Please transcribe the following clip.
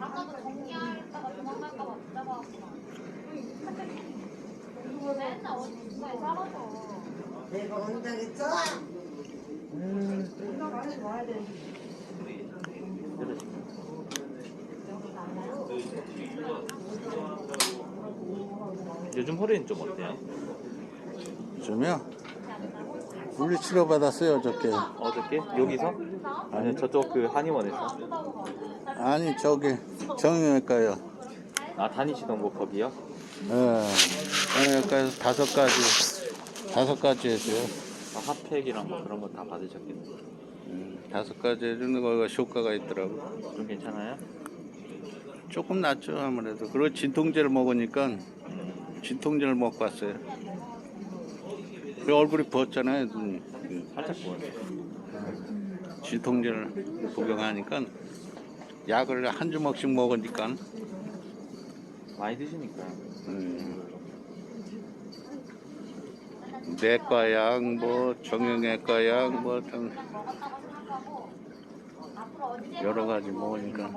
아까도 정리하다가 도망갈까봐 못 잡아왔구나. 맨날 어디 중간에 사라져. 내가 온다겠어? 요즘 허리는 좀 어때요? 요즘요? 물리치료 받았어요 어저께 어저께? 여기서? 아니요 저쪽 그 한의원에서 아니 저기 정형외과요 아 다니시던 곳 거기요? 예 정형외과에서 다섯 가지 다섯 가지 해줘요 아, 핫팩이랑 뭐 그런 거 다 받으셨겠네요 음, 다섯 가지 해주는 거가 효과가 있더라고 좀 괜찮아요? 조금 낫죠 아무래도 그리고 진통제를 먹으니까 진통제를 먹고 왔어요. 그 얼굴이 부었잖아요 눈이. 그 살짝 부었어요 진통제를 복용하니까 약을 한 주먹씩 먹으니까. 많이 드시니까. 음, 내과 약, 뭐 정형외과 약, 앞으로 언제 여러 가지 먹으니까